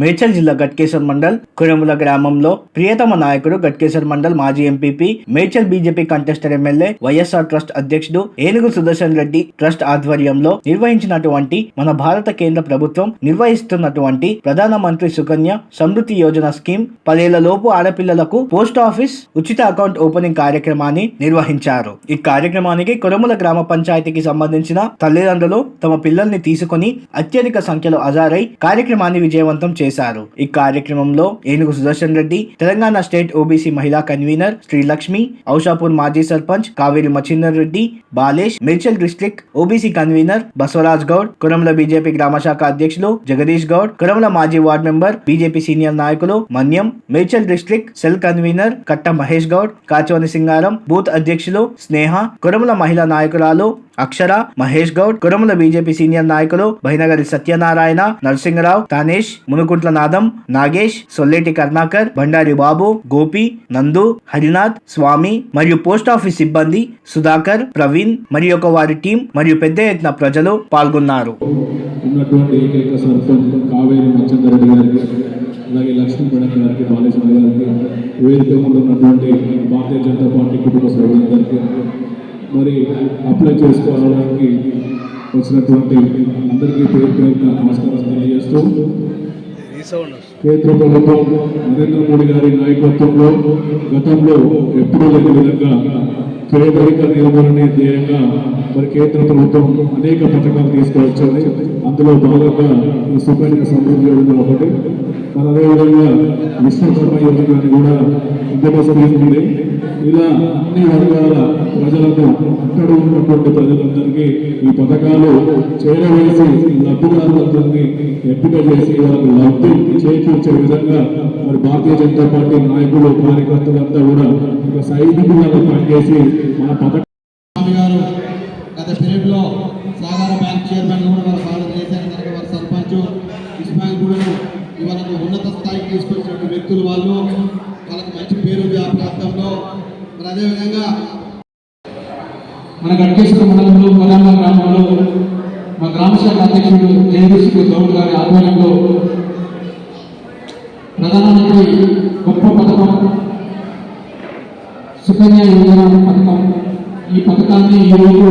మేడ్చల్ జిల్లా గట్కేశ్వర్ మండల్ కురముల గ్రామంలో ప్రియతమ నాయకుడు గట్కేశ్వర్ మండల్ మాజీ MPP Medchal BJP contester MLA YSR trust అధ్యక్షుడు ఏనుగు సుదర్శన్ రెడ్డి ట్రస్ట్ ఆధ్వర్యంలో నిర్వహించినటువంటి మన భారత కేంద్ర ప్రభుత్వం నిర్వహిస్తున్నటువంటి ప్రధాన మంత్రి సుకన్య సమృద్ధి యోజన స్కీమ్ పదేళ్ళ లోపు ఆడపిల్లలకు పోస్ట్ ఆఫీస్ ఉచిత అకౌంట్ ఓపెనింగ్ కార్యక్రమాన్ని నిర్వహించారు. ఈ కార్యక్రమానికి కురముల గ్రామ పంచాయతీకి సంబంధించిన తల్లిదండ్రులు తమ పిల్లల్ని తీసుకొని అత్యధిక సంఖ్యలో హాజరై కార్యక్రమాన్ని విజయవంతం చేశారు. ఈ కార్యక్రమంలో ఏనుగు సుదర్శన్ రెడ్డి తెలంగాణ స్టేట్ ఓబీసీ మహిళా కన్వీనర్ శ్రీలక్ష్మి ఔషాపూర్ మాజీ sarpanch Kaveri Machhindar Reddy Balesh Medchal district OBC convener Basavaraj Goud Kuramla BJP గ్రామ శాఖ అధ్యక్షులు జగదీష్ గౌడ్ కురంల మాజీ వార్డ్ మెంబర్ బీజేపీ సీనియర్ నాయకులు Manyam Medchal district cell convener Katta Mahesh Goud Kachavani Singaram booth అధ్యక్షులు స్నేహ కురముల మహిళా నాయకురాలు అక్షర మహేష్ గౌడ్ కురముల బీజేపీ సీనియర్ నాయకులు బహినగరి సత్యనారాయణ నరసింహరావు తానేష్ మునుకుంట్ల నాదం నాగేష్ సొల్లేటి కర్ణాకర్ బండారి బాబు గోపి నందు హరినాథ్ స్వామి మరియు పోస్ట్ ఆఫీస్ సిబ్బంది సుధాకర్ ప్రవీణ్ మరియు ఒక వారి టీం మరియు పెద్ద ఎత్తున ప్రజలు పాల్గొన్నారు. ఉన్నటువంటి ఏకైక సర్పంచ్ కావేరి మచ్చందరెడ్డి గారికి అలాగే లక్ష్మీ మేడం గారికి బాలేశ్వర గారికి వేదిక ఉన్నటువంటి భారతీయ జనతా పార్టీ కుటుంబ సభ్యులందరికీ మరి అప్లై చేసుకోవడానికి వచ్చినటువంటి అందరికీ పేరు పేరున నమస్కారం తెలియజేస్తూ కేంద్ర ప్రభుత్వం నరేంద్ర మోడీ గారి నాయకత్వంలో గతంలో ఎప్పుడూ లేని విధంగా పేదరిక నిర్మూలనే ధ్యేయంగా మరి కేంద్ర ప్రభుత్వం అనేక పథకాలు తీసుకువచ్చింది. అందులో భాగంగా ఈ సుకన్య సమృద్ధి యోజన ఒకటి. మరి అదేవిధంగా విశ్వకర్మ యోజన అని కూడా ఇందుకోసం ఉంది. ఇలా అన్ని వర్గాల ప్రజలకు అక్కడ ఉన్నటువంటి ప్రజలందరికీ ఈ పథకాలు చేరవేసి లబ్ధిదారులందరినీ ఎంపిక చేసి వారికి లబ్ధి చేకూర్చే విధంగా మరి భారతీయ జనతా పార్టీ నాయకులు కార్యకర్తలంతా కూడా ఒక సైనికులను పనిచేసి మన పథకం స్వామి గారు గత పీరియడ్లో సాగర బ్యాంక్ చైర్మన్ కూడా వారు పాలన వారు సర్పంచ్ ఇస్మాయిల్ కూడా ఇవాళ ఉన్నత స్థాయికి తీసుకొచ్చినటువంటి వ్యక్తులు వాళ్ళు. వాళ్ళకి మంచి పేరు ప్రాంతంలో మరి అదేవిధంగా మన గట్కేశ్వర మండలంలో కొలంబ గ్రామంలో మా గ్రామ శాఖ అధ్యక్షుడు జయదీశ్వరి గౌడ్ గారి ఆధ్వర్యంలో ప్రధానమంత్రి గొప్ప పథకం సుకన్య యోజన పథకం. ఈ పథకాన్ని ఈరోజు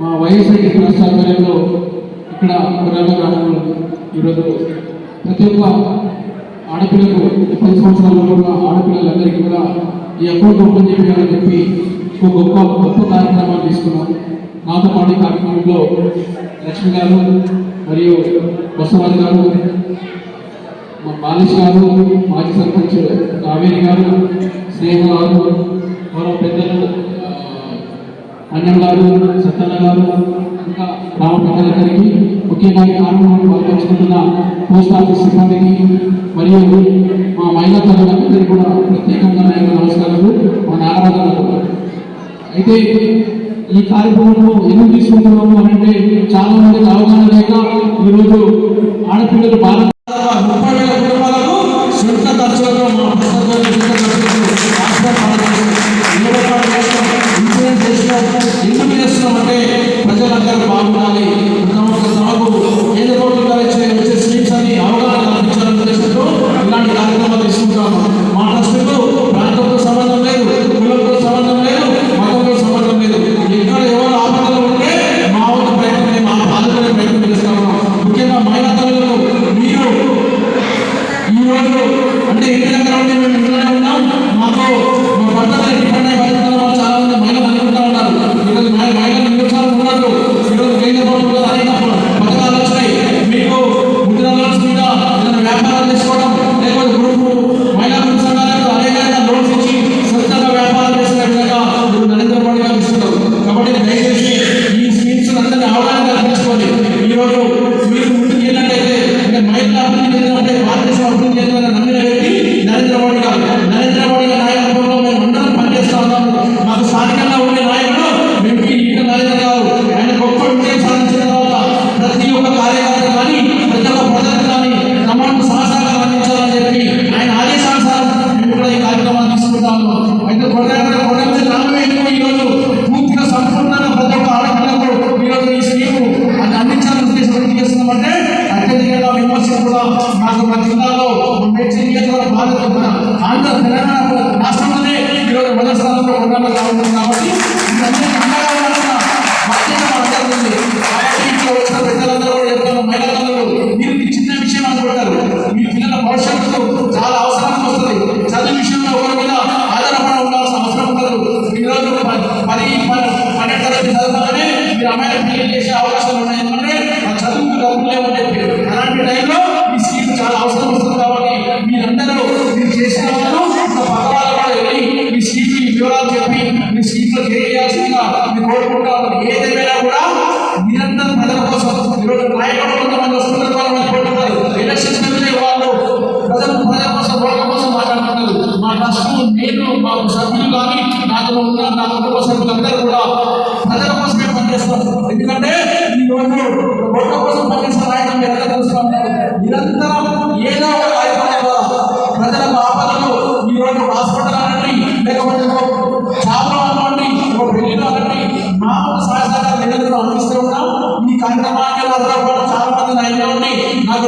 మా వైఎస్ఆర్ ట్రస్ట్ ఆధ్వర్యంలో ఇక్కడ కొలంబ గ్రామంలో ఈరోజు ప్రతి ఒక్క ఆడపిల్లకు పది సంవత్సరాల్లో ఉన్న ఆడపిల్లలందరికీ కూడా ఈ అకౌంట్ ఓపెన్ చేయాలని చెప్పి ఒక గొప్ప గొప్ప కార్యక్రమాన్ని తీసుకున్నాం నాతో పాటు కార్యక్రమంలో లక్ష్మి గారు మరియు బసవరాజు గారు మా బాలిష్ గారు మాజీ సర్పంచ్ కావేరి గారు స్నేహ గారు మరో పెద్దలు అన్నం గారు సత్తన్న గారు ఇంకా గ్రామ గారికి ముఖ్యంగా ఈ కార్యక్రమాన్ని పాల్పంచుకుంటున్న పోస్ట్ ఆఫీస్ సిబ్బందికి మరియు మా మహిళా తల్లులందరికీ కూడా ప్రత్యేకంగా నమస్కారాలు. మా నాగరాజులకు అయితే ఈ కార్యక్రమంలో ఎందుకు తీసుకుంటున్నాము అని అంటే చాలా మంది అవగాహన లేక ఈరోజు ఆడపిల్లలు బాగా ముప్పై వేల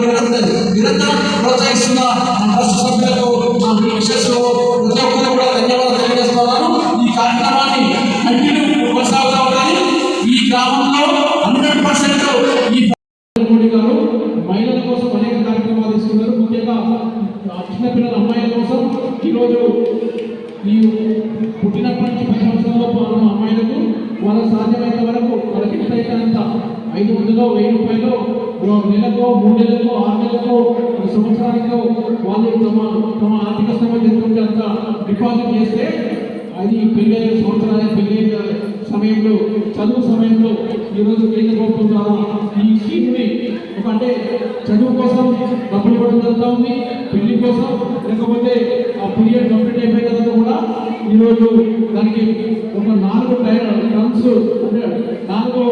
నిరంతరం నిరంతరం ప్రోత్సహిస్తున్న మన రాష్ట్ర సభ్యులకు మన మినిస్టర్స్లో ప్రతి ఒక్కరు కూడా ధన్యవాదాలు తెలియజేస్తున్నాను ఈ కార్యక్రమాన్ని కంటిన్యూ కొనసాగుతూ ఉండాలి ఈ గ్రామంలో హండ్రెడ్ పర్సెంట్ ఈ మోడీ గారు మహిళల కోసం అనేక కార్యక్రమాలు తీసుకున్నారు ముఖ్యంగా చిన్నపిల్లల అమ్మాయిల కోసం ఈరోజు ఈ పుట్టినప్పటి నుంచి పది సంవత్సరాలలోపు ఉన్న అమ్మాయిలకు వాళ్ళ సాధ్యమైన వరకు వాళ్ళకి ఎట్లయితేనంత ఐదు వందలో వెయ్యి రూపాయలు నెలకో మూడు నెలలకో ఆరు నెలలకో ఒక వాళ్ళు తమ తమ ఆర్థిక సంబంధించి అంత డిపాజిట్ చేస్తే అది పెళ్ళి సంవత్సరాలు పెళ్ళి సమయంలో చదువు సమయంలో ఈరోజు కేంద్ర ప్రభుత్వం ద్వారా ఈ స్కీమ్ని ఎందుకంటే చదువు కోసం డబ్బులు కూడా జరుగుతూ ఉంది పెళ్ళి కోసం లేకపోతే ఆ పీరియడ్ కంప్లీట్ అయిపోయిన తర్వాత కూడా ఈరోజు దానికి ఒక నాలుగు టర్మ్స్ అంటే నాలుగు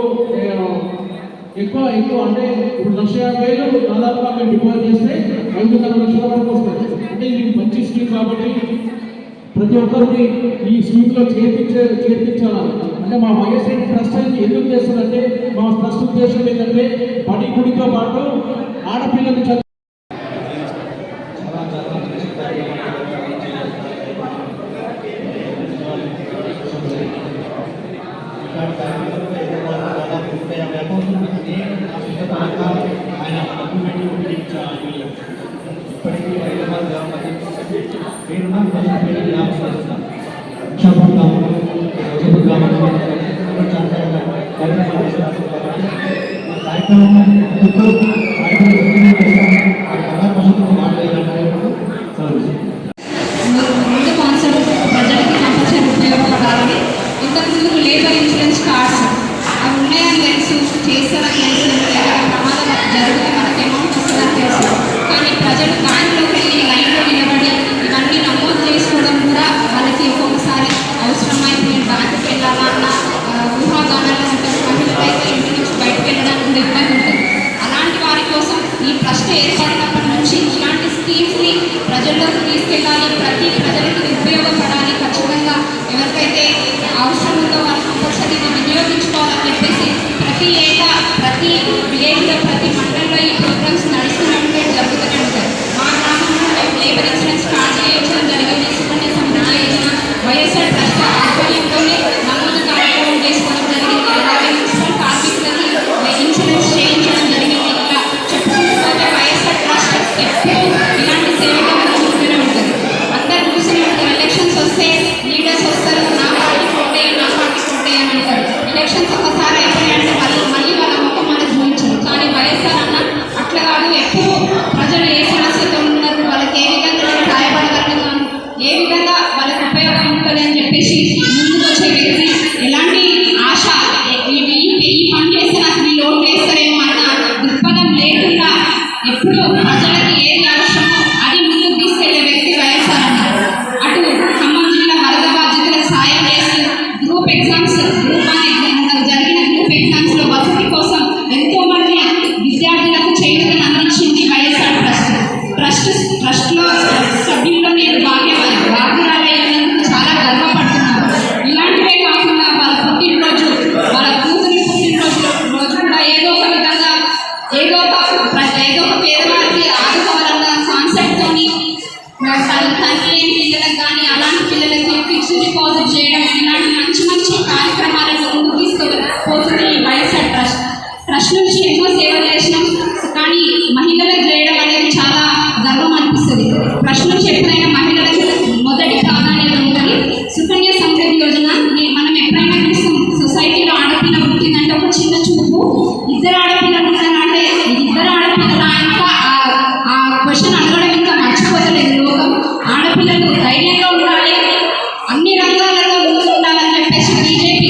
ఎక్కువ ఎక్కువ అంటే ఇప్పుడు లక్ష యాభై వేలు దాదాపుగా మేము డిపాజిట్ చేస్తే ఐదున్నర లక్షల వరకు వస్తాయి. అంటే ఇది మంచి స్కీమ్ కాబట్టి ప్రతి ఒక్కరిని ఈ స్కీమ్లో చేర్పించే చేర్పించాలి? అంటే మా వైఎస్ఆర్ ట్రస్ట్ ఎందుకు చేస్తుందంటే మా ట్రస్ట్ ఉద్దేశం ఏంటంటే బడి గుడితో పాటు ఆడపిల్లలు కార్యక్రమం ఏదో ఒక ఏదో ఒక పేదవాడికి ఆడుకోవాలన్న కాన్సెప్ట్ తోని తండ్రి లేని పిల్లలకు కానీ అలాంటి పిల్లలకి ఫిక్స్డ్ డిపాజిట్ చేయడం ఇలాంటి మంచి మంచి కార్యక్రమాలను ముందుకు తీసుకుపోతుంది ఈ వైఎస్ఆర్ ట్రస్ట్. ట్రస్ట్ నుంచి ఎన్నో సేవలు చేసినాం కానీ మహిళలకు చేయడం అనేది చాలా గర్వం అనిపిస్తుంది. ట్రస్ట్ నుంచి ఎప్పుడైనా మహిళలకు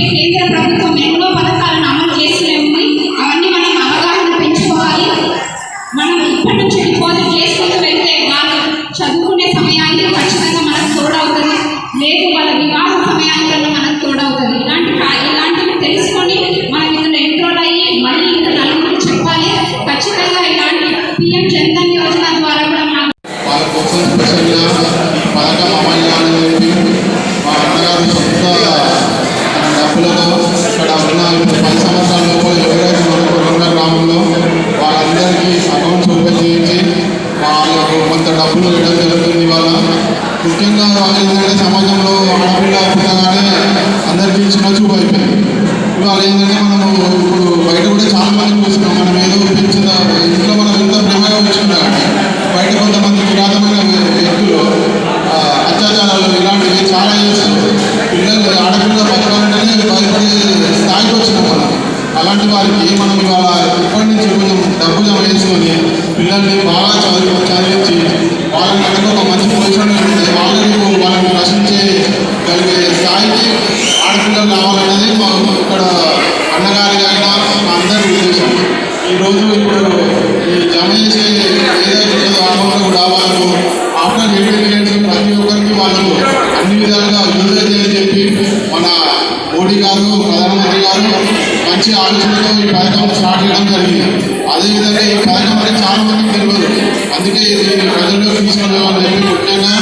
కేంద్ర ప్రభుత్వం ముఖ్యంగా వాళ్ళు ఏంటంటే సమాజంలో ఆడపిల్ల పుట్టగానే అందరికీ చిన్న చూపు అయిపోయింది ఇవాళ ఏంటంటే మనము ఇప్పుడు బయట కూడా చాలా మంది చూస్తున్నాం. మనం ఏదో పెంచిన ఇంట్లో మనం ఎంత ప్రేమగా ఉంచుకుంటాం బయట కొంతమంది పురాతనమైన వ్యక్తులు అత్యాచారాలు ఇలాంటివి చాలా చేస్తున్నారు పిల్లలు ఆడపిల్ల బతకాలంటేనే భయపడే స్థాయికి వచ్చినాం మనం అలాంటి వారికి మనం ఇవాళ ఇప్పటి నుంచి కొంచెం డబ్బు జమ చేసుకొని పిల్లల్ని బాగా చదివి చదివించి వాళ్ళని కనుక ఒక మంచి పొజిషన్ వాళ్ళని వాళ్ళని రక్షించే కలిగే స్థాయికి ఆడపిల్లలు రావాలన్నది మా ఇక్కడ అన్నగారి అయినా మా అందరి ఉద్దేశం. ఈరోజు ఇప్పుడు ఈ జమ చేసే ఏదైతే ఆడవాళ్ళు రావాలను ఆఫ్టర్ ఎయిటీన్ ఇయర్స్ ప్రతి ఒక్కరికి వాళ్ళు అన్ని విధాలుగా యూజ్ అయితే అని చెప్పి మన మోడీ గారు ప్రధానమంత్రి గారు మంచి ఆలోచనతో ఈ పథకం స్టార్ట్ చేయడం జరిగింది. అదేవిధంగా ఈ పథకం చాలా మంది తెలియదు అందుకే ఇది ప్రజల్లోకి తీసుకెళ్ళాలని చెప్పి ముఖ్యంగా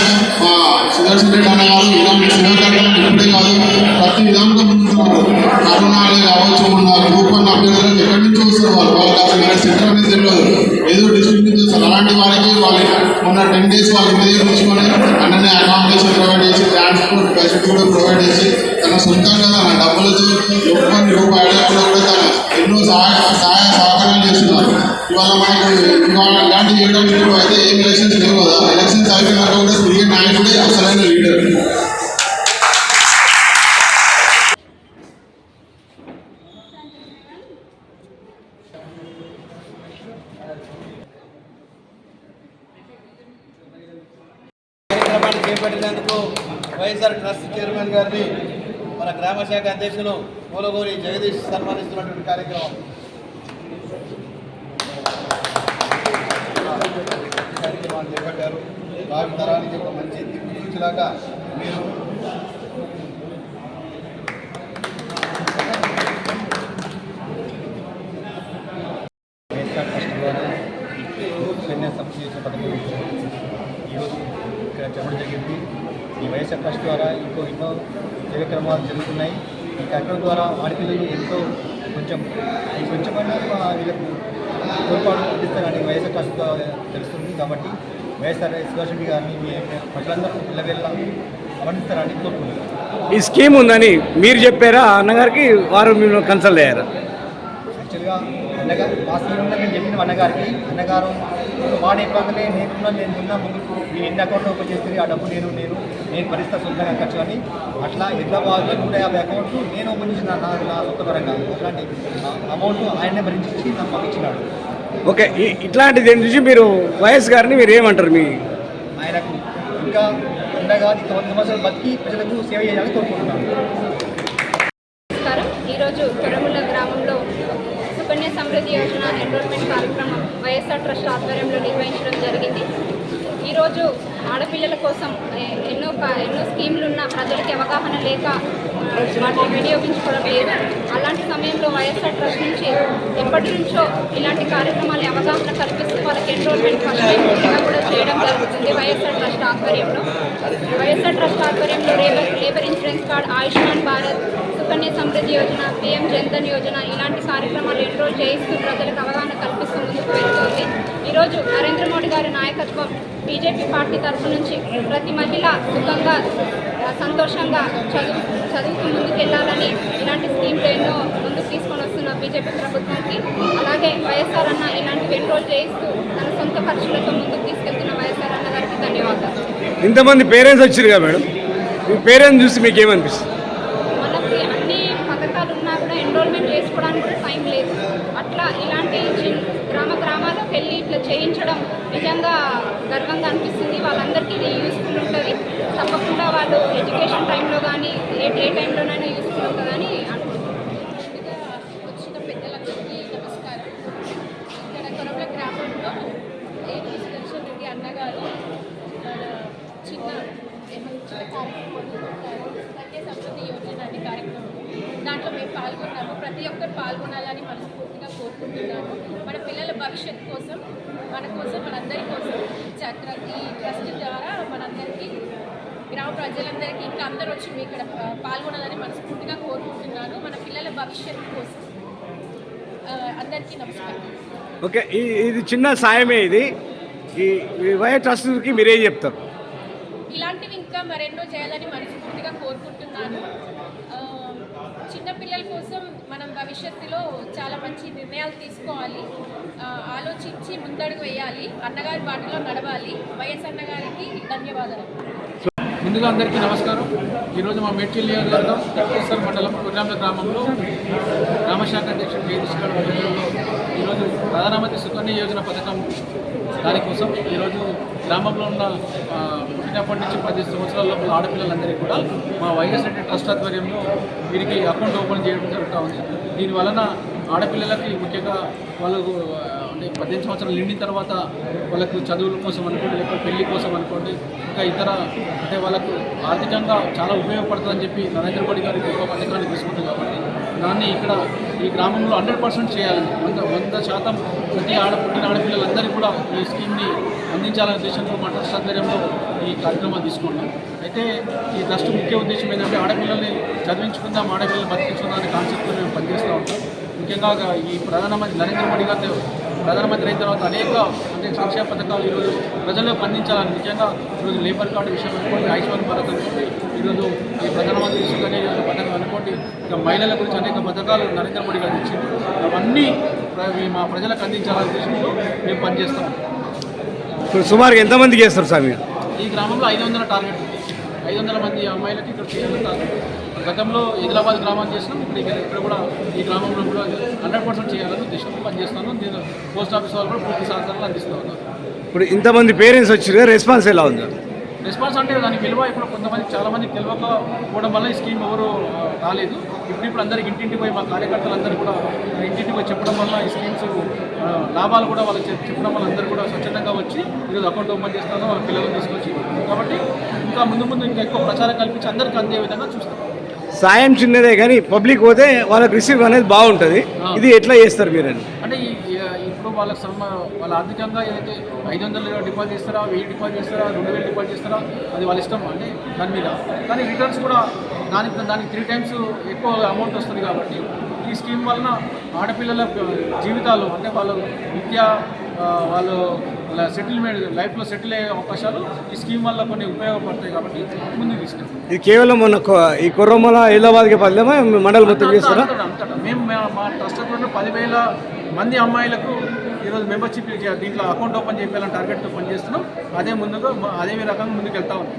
మా సుదర్శన్ రెడ్డి అన్న గారు ఇలాంటి శివకర్ణం ఇప్పుడే కాదు ప్రతి విధానంగా ముందుతున్నారు కరోనా అనేది కావచ్చు ఉన్న గ్రూప్ వన్ అభ్యర్థులకు ఎక్కడి నుంచి వస్తారు వాళ్ళు. వాళ్ళకి అసలు ఇక్కడ సెంటర్ అనేది తెలియదు. ఏదో డిస్ట్రిక్ట్ నుంచి వస్తారు. అలాంటి వారికి వాళ్ళు మొన్న టెన్ డేస్ వాళ్ళు ఇంటి దగ్గర ఉంచుకొని అన్ననే అకామిడేషన్ ప్రొవైడ్ చేసి ట్రాన్స్పోర్ట్ ఫెసిలిటీ కూడా ప్రొవైడ్ చేసి తన సొంతంగా తన డబ్బులతో రూపాయి మనకు ఇవాళ అయితే ఏం ఎలక్షన్స్ లేవు కదా. ఎలక్షన్స్ అయిపోయినాక కూడా నాయకుడే అసలైన లీడర్ చేపట్టినందుకు వైఎస్ఆర్ ట్రస్ట్ చైర్మన్ గారిని మన గ్రామ శాఖ అధ్యక్షులు మూలగోరి జగదీష్ సన్మానిస్తున్నటువంటి కార్యక్రమం. కార్యక్రమాన్ని చేపట్టారు భావి తరానికి ఒక మంచి దిక్కు చూసేలాగా మీరు వైఎస్ఆర్ పథకం ఈరోజు ఇక్కడ చెప్పడం జరిగింది ఈ వైఎస్ఆర్ ట్రస్ట్ ద్వారా ఇంకో ఎన్నో కార్యక్రమాలు జరుగుతున్నాయి. ఈ కార్యక్రమం ద్వారా ఆడపిల్లలు ఎంతో కొంచెం ఈ కొంచెమైనా మా వీళ్ళకు తోడ్పాటు అందిస్తారని వైఎస్ఆర్ ట్రస్ట్ ద్వారా తెలుస్తుంది కాబట్టి వైఎస్ఆర్ శివశెట్టి గారిని మీ ప్రజలందరూ పిల్లవేళ్ళ అమర్దిస్తారని కోరుకుంటున్నాను. ఈ స్కీమ్ ఉందని మీరు చెప్పారా? అన్నగారికి వారు మీరు కన్సల్ట్ అయ్యారా? యాక్చువల్గా అన్నగారు మా శ్రీమంగా నేను చెప్పిన అన్నగారికి అన్నగారు వాడు నేనున్నా నేను ఉన్నా ముందుకు నేను ఎన్ని అకౌంట్ ఓపెన్ చేస్తే ఆ డబ్బు నేను నేను నేను భరిస్తా సొంతంగా ఖర్చు అని. అట్లా హైదరాబాద్లో నూట యాభై అకౌంట్లు నేను ఓపెన్ చేసిన నా నా సొంత పరంగా. అట్లాంటి అమౌంట్ ఆయనే భరించి నాకు పంపించినాడు. ఓకే ఇట్లాంటి దీని నుంచి మీరు వైఎస్ గారిని మీరు ఏమంటారు మీ? ఆయనకు ఇంకా ఉండగా సంవత్సరాలు బతికి ప్రజలకు సేవ చేయాలని కోరుకుంటున్నాను. నమస్కారం. ఈరోజు తొరముల గ్రామంలో సుకన్య సమృద్ధి యోజన ఎన్రోల్మెంట్ కార్యక్రమం వైఎస్ఆర్ ట్రస్ట్ ఆధ్వర్యంలో నిర్వహించడం జరిగింది. ఈరోజు ఆడపిల్లల కోసం ఎన్నో ఎన్నో స్కీమ్లు ఉన్న ప్రజలకి అవగాహన లేక వాటిని వినియోగించుకోవడం లేదు. అలాంటి సమయంలో వైఎస్ఆర్ ట్రస్ట్ నుంచి ఎప్పటి నుంచో ఇలాంటి కార్యక్రమాలు అవగాహన కల్పిస్తూ వాళ్ళకి ఎన్రోల్మెంట్ ఫస్ట్ టైం కూడా చేయడం జరుగుతుంది వైఎస్ఆర్ ట్రస్ట్ ఆధ్వర్యంలో. వైఎస్ఆర్ ట్రస్ట్ ఆధ్వర్యంలో labour labour insurance card Ayushman Bharat Sukanya Samriddhi Yojana PM Jan Dhan Yojana ఇలాంటి కార్యక్రమాలు ఎన్రోల్ చేయిస్తూ ప్రజలకు అవగాహన కల్పిస్తూ ముందుకు వెళ్తుంది. ఈరోజు నరేంద్ర మోడీ గారి నాయకత్వం బీజేపీ పార్టీ తరఫు నుంచి ప్రతి మహిళ సుఖంగా సంతోషంగా చదువు చదువుతూ ముందుకెళ్ళాలని ఇలాంటి స్కీమ్లు ఎన్నో ముందుకు తీసుకొని వస్తున్న బీజేపీ ప్రభుత్వానికి అలాగే వైఎస్ఆర్ అన్న ఇలాంటివి ఎన్రోల్ చేయిస్తూ తన సొంత ఖర్చులతో ముందుకు తీసుకెళ్తున్న వైఎస్ఆర్ అన్న గారికి ధన్యవాదాలు. ఇంతమంది పేరెంట్స్ వచ్చారు కదా మేడం? మీ పేరెంట్స్ చూసి మీకు ఏమనిపిస్తుంది పథకాలు ఉన్నా కూడా ఎన్రోల్మెంట్ చేసుకోవడానికి కూడా టైం లేదు. అట్లా ఇలాంటి గ్రామ గ్రామాలకు వెళ్ళి ఇట్లా చేయించడం నిజంగా గర్వంగా అనిపిస్తుంది. వాళ్ళందరికీ ఇది యూస్ఫుల్ ఉంటుంది. తప్పకుండా వాళ్ళు ఎడ్యుకేషన్ టైంలో కానీ ఏ ఏ టైంలోనైనా యూస్ఫుల్ ఉంటుందని అనుకుంటున్నాను ముందుగా వచ్చిన పెద్దలందరికీ నమస్కారం ఇక్కడ కొరవల గ్రామంలో ఏపీ సుదర్శన్ రెడ్డి అన్నగారు మన చిన్న ఏమంటారు, చిన్న కార్యక్రమం పెట్టారు. సత్య సమృద్ధి యోజన అనే కార్యక్రమం దాంట్లో మేము పాల్గొన్నాము. ప్రతి ఒక్కరు పాల్గొనాలని మనస్ఫూర్తిగా కోరుకుంటున్నాను మన పిల్లల భవిష్యత్తు కోసం మన కోసం మనందరి కోసం చక్ర ఈ ట్రస్ట్ ద్వారా మనందరికీ గ్రామ ప్రజలందరికీ ఇంకా అందరూ వచ్చి మీ ఇక్కడ పాల్గొనాలని మనస్ఫూర్తిగా కోరుకుంటున్నాను. మన పిల్లల భవిష్యత్తు కోసం. అందరికీ నమస్కారం. ఓకే ఈ- ఇది చిన్న సాయమే ఇది. ఈ ఈ వయ ట్రస్ట్కి మీరేం చెప్తారు ఇలాంటివి ఇంకా మరెన్నో చేయాలని మనస్ఫూర్తిగా కోరుకుంటున్నాను ఆ, చిన్నపిల్లల కోసం మనం భవిష్యత్తులో చాలా మంచి నిర్ణయాలు తీసుకోవాలి. ఆలోచించి ముందడుగు వేయాలి. అన్నగారి బాటలో నడవాలి. వైఎస్ అన్నగారికి ధన్యవాదాలు. ముందుగా అందరికీ నమస్కారం. ఈరోజు మా మేడ్చల్ నియోజకవర్గం మండలం కుర్రాంల గ్రామంలో గ్రామశాఖ అధ్యక్షుడు జగదీష్ గారు ఈరోజు ప్రధానమంత్రి సుకన్య యోజన పథకం దానికోసం ఈరోజు గ్రామంలో ఉన్న పుట్టినప్పటి నుంచి పది సంవత్సరాల లోపల ఆడపిల్లలందరికీ కూడా మా వైఎస్ రెడ్డి ట్రస్ట్ ఆధ్వర్యంలో వీరికి అకౌంట్ ఓపెన్ చేయడం జరుగుతూ ఉంది. దీని వలన ఆడపిల్లలకి ముఖ్యంగా వాళ్ళకు అంటే పద్దెనిమిది సంవత్సరాలు నిండిన తర్వాత వాళ్ళకు చదువుల కోసం అనుకోండి లేకపోతే పెళ్ళి కోసం అనుకోండి ఇంకా ఇతర అంటే వాళ్ళకు ఆర్థికంగా చాలా ఉపయోగపడుతుందని చెప్పి నరేంద్ర మోడీ గారి గొప్ప పథకాన్ని తీసుకుంటుంది కాబట్టి దాన్ని ఇక్కడ ఈ గ్రామంలో హండ్రెడ్ పర్సెంట్ చేయాలని వంద వంద శాతం ప్రతి ఆడ పుట్టిన ఆడపిల్లలందరికీ కూడా ఈ స్కీమ్ని అందించాలనే ఉద్దేశంతో మా ట్రస్ట్ ఆధ్వర్యంలో ఈ కార్యక్రమాన్ని తీసుకున్నాం. అయితే ఈ ట్రస్ట్ ముఖ్య ఉద్దేశం ఏంటంటే ఆడపిల్లల్ని చదివించుకుందాం ఆడపిల్లల్ని బతికించుకుందాం అనే కాన్సెప్ట్తో మేము పనిచేస్తూ ఉంటాం. ముఖ్యంగా ఈ ప్రధానమంత్రి నరేంద్ర మోడీ గారు ప్రధానమంత్రి అయిన తర్వాత అనేక అంటే సంక్షేమ పథకాలు ఈరోజు ప్రజల్లో అందించాలని నిజంగా ఈరోజు లేబర్ కార్డు విషయం అనుకోండి ఆయుష్మాన్ భారత్ అనుకోండి ఈరోజు ఈ ప్రధానమంత్రి సుకన్య యోజన పథకం అనుకోండి ఇంకా మహిళల గురించి అనేక పథకాలు నరేంద్ర మోడీ గారు ఇచ్చింది అవన్నీ మా ప్రజలకు అందించాలనే ఉద్దేశంతో మేము పనిచేస్తాం. ఇప్పుడు సుమారుగా ఎంతమందికి చేస్తారు సార్ మీరు ఈ గ్రామంలో ఐదు వందల టార్గెట్. ఉంది ఐదు వందల మంది అమ్మాయిలకి ఇక్కడ చేయాలని టార్గెట్ గతంలో హైదరాబాద్ గ్రామాన్ని చేసినాం ఇప్పుడు ఇక్కడ ఇక్కడ కూడా ఈ గ్రామంలో కూడా హండ్రెడ్ పర్సెంట్ చేయాలని ఉద్దేశంతో పనిచేస్తాను నేను పోస్ట్ ఆఫీస్ వాళ్ళు కూడా పూర్తి సహకారాలు అందిస్తూ ఉన్నాను. ఇప్పుడు ఇంతమంది పేరెంట్స్ వచ్చారు రెస్పాన్స్ ఎలా ఉంది? రెస్పాన్స్ అంటే దానికి విలువ ఇప్పుడు కొంతమంది చాలా మందికి తెలియకపోవడం వల్ల ఈ స్కీమ్ ఎవరు రాలేదు. ఇప్పుడు ఇప్పుడు అందరికి ఇంటింటికి పోయి మా కార్యకర్తలందరూ కూడా ఇంటింటికి పోయి చెప్పడం వల్ల ఈ స్కీమ్స్ లాభాలు కూడా వాళ్ళకి చెప్- చెప్పడం వల్ల అందరూ కూడా స్వచ్ఛందంగా వచ్చి ఈరోజు అకౌంట్ ఓపెన్ చేస్తాను వాళ్ళ పిల్లలను తీసుకొచ్చి. కాబట్టి ఇంకా ముందు ముందు ఇంకా ఎక్కువ ప్రచారం కల్పించి అందరికీ అందే విధంగా చూస్తాం. సాయం చిన్నదే కానీ పబ్లిక్ పోతే వాళ్ళకి రిసీవ్ అనేది బాగుంటుంది. ఇది ఎట్లా చేస్తారు మీరని? అంటే ఈ ఈ- ఇప్పుడు వాళ్ళకి సమ వాళ్ళ ఆర్థికంగా ఏదైతే ఐదు వందలు డిపాజిట్ చేస్తారా వెయ్యి డిపాజిట్ చేస్తారా రెండు వేలు డిపాజిట్ చేస్తారా అది వాళ్ళ ఇష్టం అంటే దాని మీద. కానీ రిటర్న్స్ కూడా దానికి దానికి త్రీ టైమ్స్ ఎక్కువ అమౌంట్ వస్తుంది కాబట్టి ఈ స్కీమ్ వలన ఆడపిల్లల జీవితాలు అంటే వాళ్ళ విద్య వాళ్ళు సెటిల్మెంట్ లైఫ్లో సెటిల్ అయ్యే అవకాశాలు ఈ స్కీమ్ వల్ల కొన్ని ఉపయోగపడతాయి కాబట్టి ముందుకు తీసుకెళ్తాం. ఇది కేవలం మన ఈ కొర్రమ్మల హైదరాబాద్కి పల్లెమా? మండలం మొత్తం చేస్తారా. మేము మా- ట్రస్ట్ అకౌంట్లో పదివేల మంది అమ్మాయిలకు ఈరోజు మెంబర్షిప్ దీంట్లో అకౌంట్ ఓపెన్ చేయాలని టార్గెట్తో పనిచేస్తున్నాం. అదే ముందుగా అదే రకంగా ముందుకు వెళ్తా ఉన్నాం.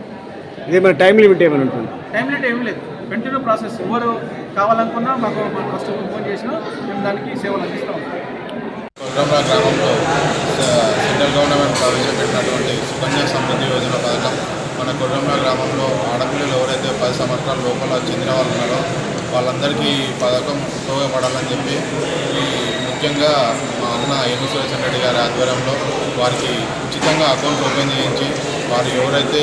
ఇది మన టైం లిమిట్ ఏమైనా ఉంటుంది? టైం లిమిట్ ఏమీ లేదు. కంటిన్యూ ప్రాసెస్ ఎవరు కావాలనుకున్నా మాకు ట్రస్ట్ ఫోన్ చేసినా మేము దానికి సేవలు అందిస్తూ. ఉంటాం గ్రామంలో సెంట్రల్ గవర్నమెంట్ ప్రవేశపెట్టినటువంటి సుకన్య సమృద్ధి యోజన పథకం మన కొర్రమ్మ గ్రామంలో ఆడపిల్లలు ఎవరైతే పది సంవత్సరాల లోపల చెందిన వాళ్ళు ఉన్నారో వాళ్ళందరికీ ఈ పథకం ఉపయోగపడాలని చెప్పి ముఖ్యంగా మా అన్న ఎన్ను సురేషన్ రెడ్డి గారి ఆధ్వర్యంలో వారికి ఉచితంగా అకౌంట్ ఓపెన్ చేయించి వారు ఎవరైతే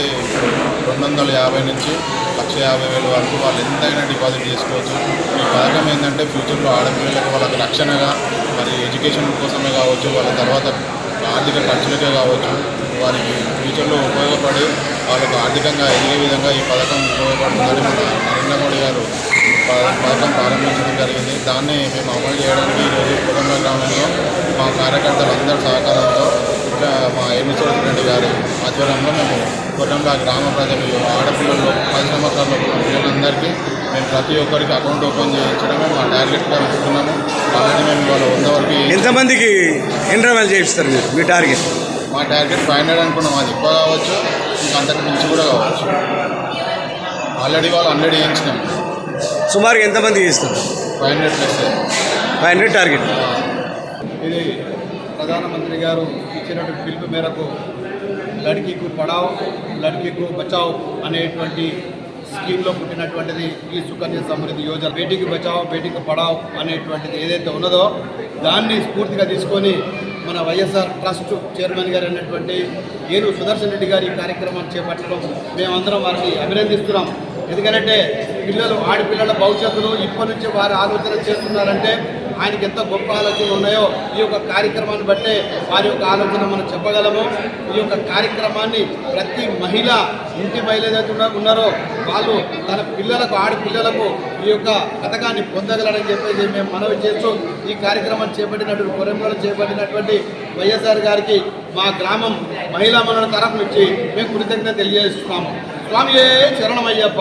రెండు వందల యాభై నుంచి లక్ష యాభై వేల వరకు వాళ్ళు ఎంతైనా డిపాజిట్ చేసుకోవచ్చు. ఈ పథకం ఏంటంటే ఫ్యూచర్లో ఆడపిల్లలకు వాళ్ళకి రక్షణగా మరి ఎడ్యుకేషన్ కోసమే కావచ్చు వాళ్ళ తర్వాత ఆర్థిక ఖర్చులకే కావచ్చు వారికి ఫ్యూచర్లో ఉపయోగపడి వాళ్ళకు ఆర్థికంగా ఎదిగే విధంగా ఈ పథకం ఉపయోగపడుతుందని మన నరేంద్ర మోడీ గారు పథకం ప్రారంభించడం జరిగింది. దాన్ని మేము అమలు చేయడానికి ఈరోజు కుటుంబ గ్రామంలో మా కార్యకర్తలందరి సహకారంతో మా ఎన్నిసోటి రెడ్డి గారి ఆధ్వర్యంలో మేము కుటుంబ గ్రామ ప్రజలు ఆడపిల్లలు పది సంవత్సరాల పిల్లలందరికీ ప్రతి ఒక్కరికి అకౌంట్ ఓపెన్ చేయించడమే మా టార్గెట్గా పెట్టుకున్నాము కాబట్టి మేము ఇవాళ వంద వరకు ఎంతమందికి ఎన్రోల్ చేయిస్తారు మీరు? మీ టార్గెట్? మా టార్గెట్ ఫైవ్ హండ్రెడ్ అనుకున్నాం. అది ఎక్కువ కావచ్చు ఇంకా అంతకు మించి కూడా కావచ్చు. ఆల్రెడీ వాళ్ళు హండ్రెడ్ వేయించినాం సుమారు ఎంతమందికి ఇస్తారు five hundred plus. Five hundred target. ఇది ప్రధానమంత్రి గారు ఇచ్చినటువంటి పిలుపు మేరకు లడ్కీకు పడావ్ లడ్కీకు బచావ్ అనేటువంటి స్కీమ్లో పుట్టినటువంటిది ఈ సుకన్య సమృద్ధి యోజన. బేటీకి బచావ్ బేటీకి పడావ్ అనేటువంటిది ఏదైతే ఉన్నదో దాన్ని స్ఫూర్తిగా తీసుకొని మన వైఎస్ఆర్ ట్రస్ట్ చైర్మన్ గారు అయినటువంటి ఏను సుదర్శన్ రెడ్డి గారి ఈ కార్యక్రమాన్ని చేపట్టడం మేమందరం వారిని అభినందిస్తున్నాం. ఎందుకంటే పిల్లలు ఆడపిల్లల భవిష్యత్తును ఇప్పటి నుంచి వారు ఆలోచన చేస్తున్నారంటే ఆయనకి ఎంత గొప్ప ఆలోచనలు ఉన్నాయో ఈ యొక్క కార్యక్రమాన్ని బట్టే వారి యొక్క ఆలోచన మనం చెప్పగలము. ఈ యొక్క కార్యక్రమాన్ని ప్రతి మహిళ ఇంటి మహిళ ఏదైతే ఉన్నారో వాళ్ళు తన పిల్లలకు ఆడపిల్లలకు ఈ యొక్క పథకాన్ని పొందగలరని చెప్పేసి మేము మనవి చేస్తూ ఈ కార్యక్రమాన్ని చేపట్టినటువంటి కొరంలో చేపట్టినటువంటి వైఎస్ఆర్ గారికి మా గ్రామం మహిళా మనుల తరఫు నుంచి మేము కృతజ్ఞత తెలియజేస్తున్నాము. స్వామి శరణమయ్యప్ప